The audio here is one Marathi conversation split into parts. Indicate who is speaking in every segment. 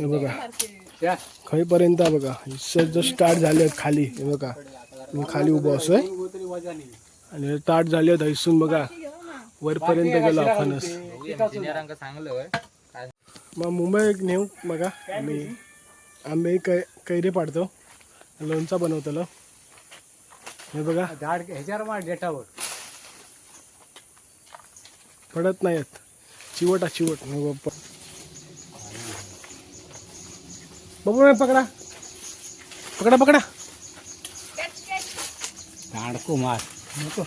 Speaker 1: हे बघा. खाईपर्यंत बघा. जर स्टार्ट झाले आहेत खाली. हे बघा. मी खाली उभं असोय आणि स्टार्ट झाले आहेत हैसून बघा. वरपर्यंत गेलो आपणच. मग मुंबई एक नेऊ बघा. आम्ही आंबे कै कैरे पाडतो. लोणचा बनवतलो. हे बघा.
Speaker 2: झाड ह्याच्यावर मार डेटावर.
Speaker 1: पडत नाहीत चिवट चिवट. हे बघ, प- बघू ना पकडा पकडा पकडा
Speaker 2: झाडको मार
Speaker 1: नको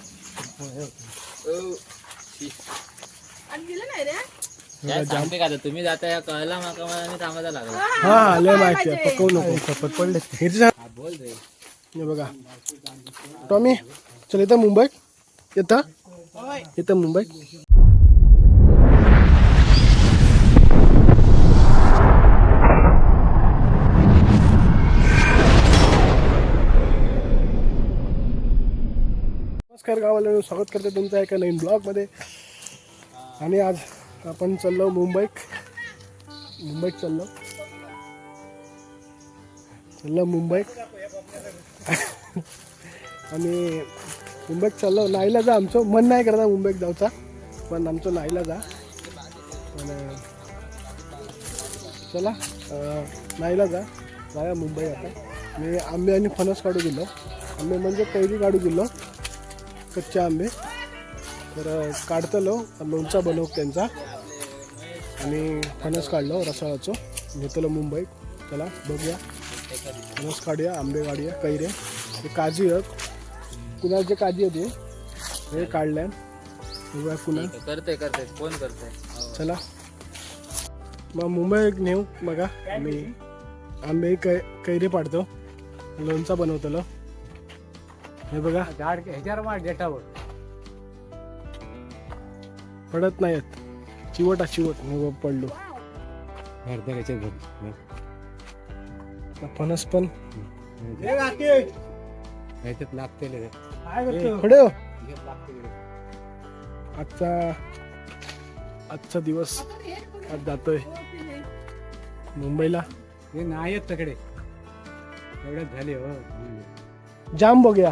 Speaker 3: काय सांगते का आता? तुम्ही जाता कळला माका मला मी थांबायला लागला
Speaker 1: हा हा लय माहिती आहे पकवू नको शपथ पडले हे जे सांग-
Speaker 3: हा, बोल रे
Speaker 1: हे बघा टॉमी चल येतं मुंबईत येतं येतं मुंबईत नमस्कार गावाला स्वागत करते तुमचं एका नवीन ब्लॉगमध्ये. आणि आज आपण चाललो मुंबईत मुंबईत चाललो. चाललो मुंबईत आणि मुंबईत चाललो. नाईला जा आमचं. मन नाही करता मुंबईत जाऊचा. पण आमचं नाईला जा. चला नाईला जा. जाया मुंबई आता. मी आंबे आणि फणस काढू गेलो आंबे म्हणजे कैरी काढू गेलो कच्चे आंबे. तर काढतलो. लोणचा बनव त्यांचा. आणि फणस काढलो रसाळाचं. घेतलो मुंबईत. चला बघूया. फणस काढूया आंबे काढूया कैरे हे काजी आहेत. कुणाचे काजी आहेत हे काढल्या बघूया कुणा
Speaker 3: करते करते. कोण करते.
Speaker 1: चला. मग मुंबई एक नेऊ बघा. मी आंबे कै कैरे पाडतो. लोणचा बनवतलो. हे बघा.
Speaker 2: झाड ह्याच्यावर मार डेटावर.
Speaker 1: पडत नाहीत चिवट चिवट. हे बघ पडलो.
Speaker 2: घरदार याच्यात भर
Speaker 1: फणस पण.
Speaker 2: ह्याच्यात लागते
Speaker 1: खडे हो. आजचा आजचा दिवस आज जातोय. मुंबईला.
Speaker 2: हे नाही आहेत तकडे. एवढ्यात झाले हो.
Speaker 1: जाम बघूया.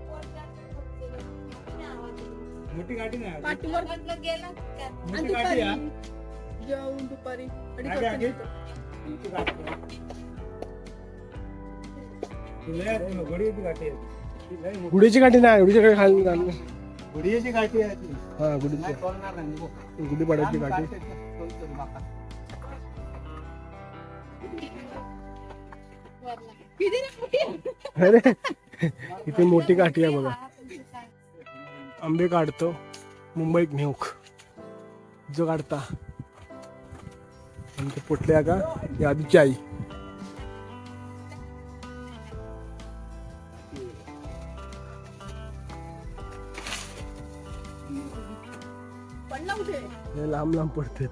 Speaker 2: मोठी गाडी नाही
Speaker 4: पाठीवर गेला
Speaker 2: मोठी गाडी आहे.
Speaker 4: जेवून दुपारी
Speaker 2: गाडी आहे. मोठी गाडी आहे. तुला घोडीची गाठी आहे. ती लय मोठी.
Speaker 1: गुढीची काठी नाही गुढीची काठी खाली.
Speaker 2: घोडीची गाठी आहे ती.
Speaker 1: हा गुढीची
Speaker 2: नाही तोडणार नाही. नको.
Speaker 1: गुढी पाडायची
Speaker 2: काढते, बाका.
Speaker 4: किती रे मोठी?
Speaker 1: अरे इथे मोठी काठी आहे बघा आंबे काढतो मुंबईत नेऊक जो काढता आणि ते पोटल्या का ही आधीची आई हे लांब लांब पडते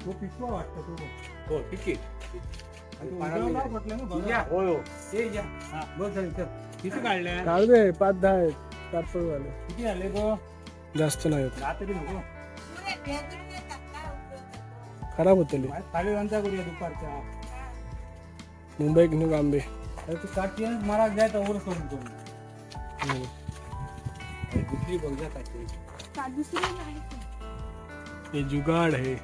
Speaker 2: तो पिशवा वाटतो तो. हो, तिकीट. तो. हा. किती काढल्या
Speaker 1: काढ दे पाच दहा आहेत. पाच झाले.
Speaker 2: किती तो
Speaker 1: जास्त नाही होत.
Speaker 2: नको.
Speaker 1: खराब होतले
Speaker 2: खाली वंचा करूया दुपारच्या.
Speaker 1: मुंबईत नेऊक आंबे.
Speaker 2: अरे तू मला जायचं ओर सोडून तो दुसरी बघ जा काढते.
Speaker 4: का दुसरी नाही.
Speaker 1: हे जुगाड आहे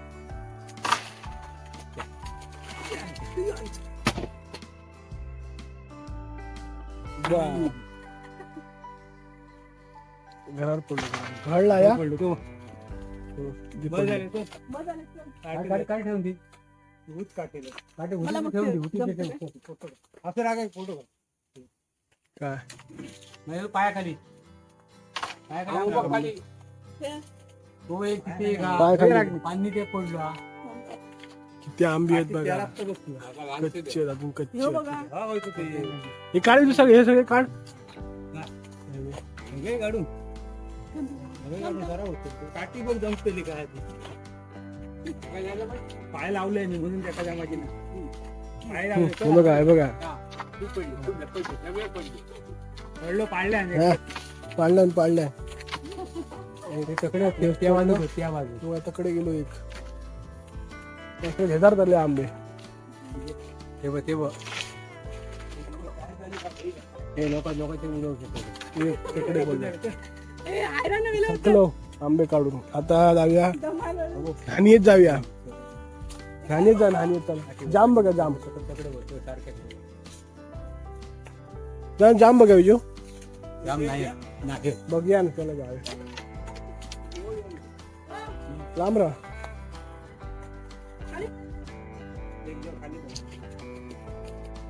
Speaker 1: घरावर पडलो घडला या.
Speaker 2: पडलो. तो. काढ- काढ ठेवून दे. दे, ठेव. फोटो काढ. असं रागा फोटो.
Speaker 1: काय?
Speaker 2: नाही, पायाखाली. पायाखाली
Speaker 4: ते-
Speaker 2: तो एक तिथे हा, पाणी ते पडलो हा.
Speaker 1: किती आंबे आहेत बघा. कच्चे आहेत अजून कच्चे.
Speaker 4: हे
Speaker 1: आहेत.
Speaker 2: हा.
Speaker 1: हे काढ तू सगळे हे सगळे काढ.
Speaker 2: काढून. काठी बघ जमतेली काय ती. पाय लावले मी म्हणून त्या जमाची ना पाय लावले
Speaker 1: हे बघा हे बघा.
Speaker 2: पडलो पाळल्या
Speaker 1: हा, पाडलाय न पाडलाय.
Speaker 2: ते तकडे त्या
Speaker 1: तू गेलो एक. त्याकडे घेदार झाले आंबे.
Speaker 2: ते बघ ते बघ. हे लोक लोक ते उडवू शकतो
Speaker 1: तिकडे बोलले. आंबे काढून. आता जाऊया. हानीत जाऊया. हानीत जा हानीत चला जाम बघा जाम
Speaker 2: तकडे बघ सारखे
Speaker 1: जा जाम बघा विजू.
Speaker 2: जाम नाही.
Speaker 1: बघूया ना चला जाऊया. लांब राहा.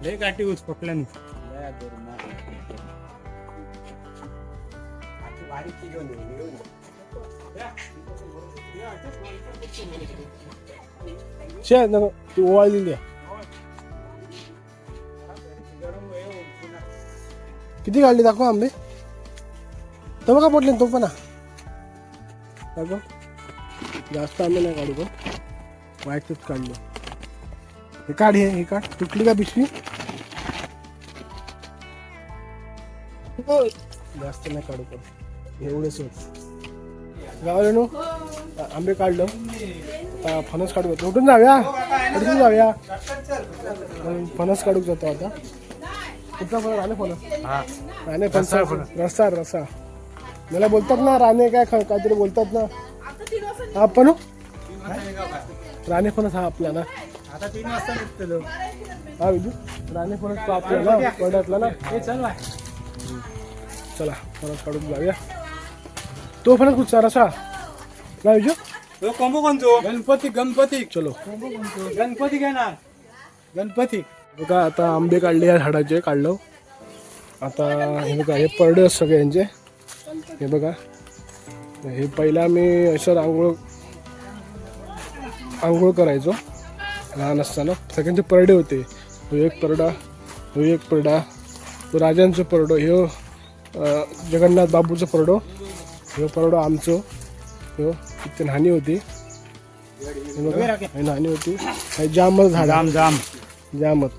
Speaker 2: लय काठी ऊस
Speaker 1: ती ओवाळलेली आहे किती काढली दाखव आंबे तो बघा पडले तो पण. दाखव जास्त आंबे नाही काढू तो वाईटच काढलो हे काढ हे काढ तुटली का। पिशवी जास्त नाही काढू पण. एवढेच होत. गावाला नो आंबे काढलं. आता फणस काढू. उठून जाऊया. उठून जाऊया. फणस काढू जातो आता. कुठला फणस? राणे फणस. राणे फणस. रसा रसा मला बोलतात ना राणे काय काहीतरी बोलतात ना. हा पण? राणे फणस हा आपला ना.
Speaker 2: आता तीन वाजता निघतो
Speaker 1: हा विजू राणे फणस तो आपला ना पडतला ना.
Speaker 2: चल
Speaker 1: फणस काढून जाऊया. तो फणस कुठचा रसा ना विजू
Speaker 2: तो कोंबो कोणतो गणपती गणपती.
Speaker 1: चलो.
Speaker 2: गणपती घेणार. गणपती.
Speaker 1: बघा आता आंबे काढले या झाडाचे काढलं. आता हे बघा हे परडे आहेत सगळे यांचे हे बघा. हे पहिला मी असं आंघोळ आंघोळ करायचो. लहान असताना. सगळ्यांचे परडे होते. तो एक परडा तो एक परडा. राजांचं परडो ह्यो जगन्नाथ बाबूचं परडो. ह्यो परडो आमचं. ह्यो तिथे नाणी होती. हे हे नाणी होती. हे जांभळ झाड.
Speaker 2: जाम जाम.
Speaker 1: जामत.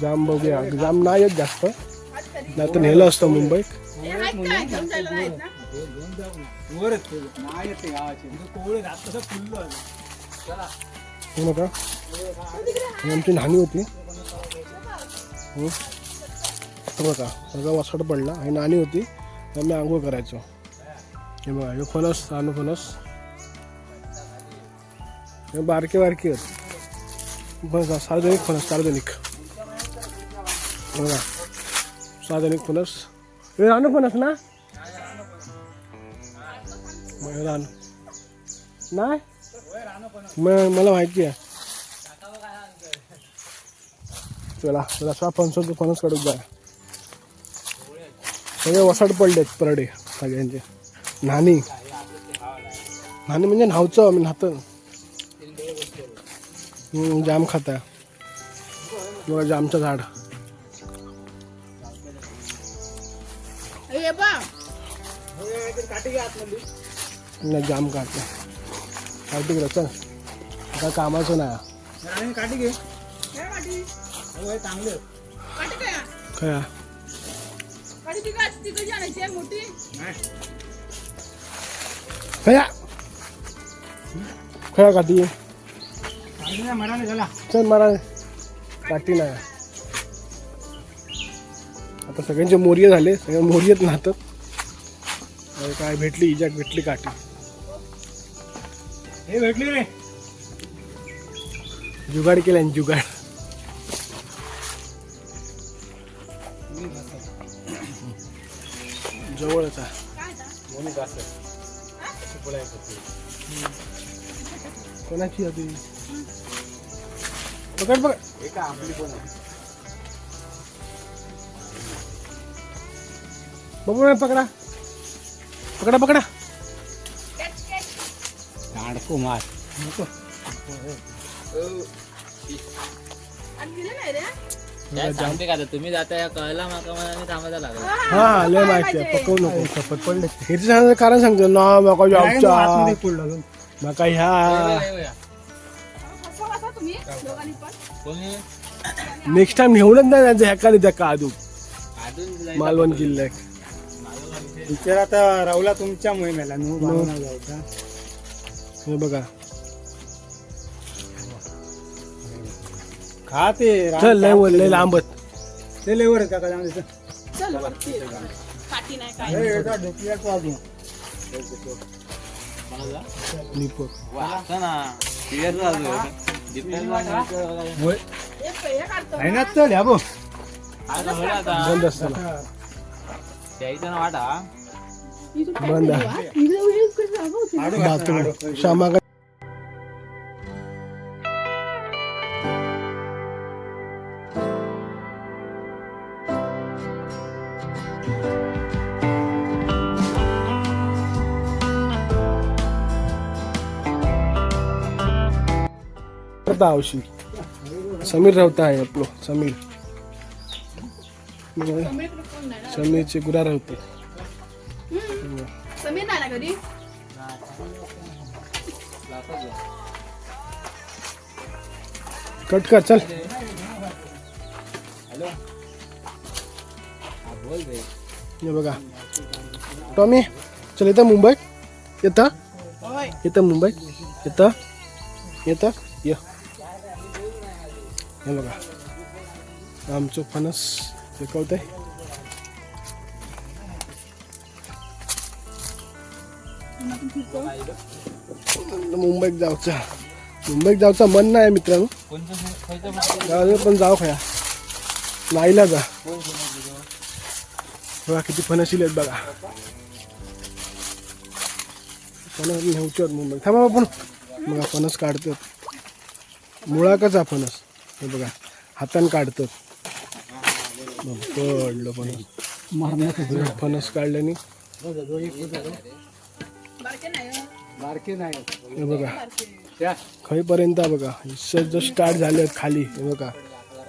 Speaker 1: जाम बघूया. जाम नाही येत जास्त. नाही तर नेलं असतं मुंबईत. हे ही आमची नाणी होती. बघा सगळं वसट पडला ही नाणी होती तर मी आंघोळ करायचो. हे बघा हे फणस आणू फणस. हे बारके बारके आहेत. बघा सार्वजनिक फणस सार्वजनिक. बघा सार्वजनिक फणस. हे आणू फणस ना? मग रानू. नाही? मग मला माहिती आहे. चला रसा फणसाचं फणस काढून जा सगळे वसाड पडलेत परडे सगळ्यांचे. नाणी नाणी म्हणजे न्हावचं आम्ही न्हातं हम्म, जाम खाता बघा जामचं झाड. नाही जाम काढतं काय तिकडं चल. आता कामाचं नाही.
Speaker 2: आणि काठी घे.
Speaker 4: काय?
Speaker 2: चांगले
Speaker 1: खया खया काठी चल मला काठी नाही. आता सगळ्यांचे मोर्य झाले सगळे मोर्यत नाहतात अरे काय भेटली? इजाक भेटली काठी.
Speaker 2: हे भेटली रे.
Speaker 1: जुगाड केला जुगाड. जवळच आहे
Speaker 4: काय
Speaker 1: कोणाची होती पकड पकड. बघू ना पकडा. पकडा पकडा.
Speaker 2: अडकू मार
Speaker 1: नको
Speaker 3: काय सांगते का आता? तुम्ही जाता कळला माका मला आणि थांबायला लागला.
Speaker 1: हा लय माहिती पकवू नको पडले हे कारण सांगतो ना मका जॉबचा मका ह्या
Speaker 3: कोणी?
Speaker 1: नेक्स्ट टाइम घेऊनच नाही त्यांचं ह्याका त्या का आदू
Speaker 3: अजून जायचं.
Speaker 1: मालवण किल्ल्याक
Speaker 2: विचार आता राहुला तुमच्यामुळे मेला नो बाळूला जायचा.
Speaker 1: हे बघा.
Speaker 2: खा ते
Speaker 1: चल लय वर लय लांबत
Speaker 2: ते काय जाऊ
Speaker 4: चल वरती काठी नाही काय
Speaker 2: ढोकल्यात
Speaker 3: वाचता ना.
Speaker 2: होय.
Speaker 4: हे काढतो
Speaker 2: चल या बो
Speaker 3: आता होईल आता.
Speaker 1: बंद असताना बंद. श्यामा आवशी. समीर रावता आहे आपलो समीर. समीरचे गुरा
Speaker 4: घरी?
Speaker 1: कट कर चल. हे बघा. टॉमी चल येतं मुंबईत येतं? येतं मुंबईत येतं? येतं? ये. हे बघा. आमचं फणस पिकवतंय. मुंबईत जाऊचा मुंबईत जाऊचा मन नाही मित्रांनो.
Speaker 3: पण
Speaker 1: जाऊ खया. नाईला जा. बघा किती फणस आहेत बघा. फणस नेऊच्यात मुंबई थांबा आपण बघा फणस काढतात. मुळा कसा फणस. हे बघा हातान काढतात बघ, पडलं फणस फणस काढल्याने.
Speaker 4: हो.
Speaker 1: हे बघा. खईपर्यंत बघा जो स्टार्ट झाले आहेत खाली. हे बघा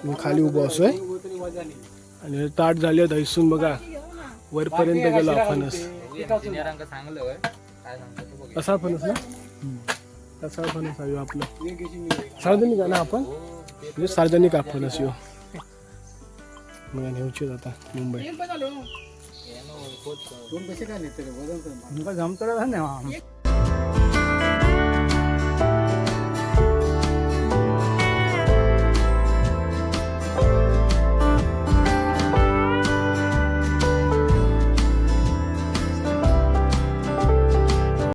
Speaker 1: मी खाली उभं असोय आणि हे स्टार्ट झाले आहेत हैसून बघा. वरपर्यंत गेलो हा फणस.
Speaker 3: सांगतो.
Speaker 1: कसा फणस ना? कसा फणस आहे आपलं? सार्वजनिक आहे ना आपण. म्हणजे सार्वजनिक आहे फणस यो मग नेऊची आता मुंबई
Speaker 4: एक पण आलो.
Speaker 2: दोन पैसे काय नेते रे वजन कर. तुमका जमतं का नाही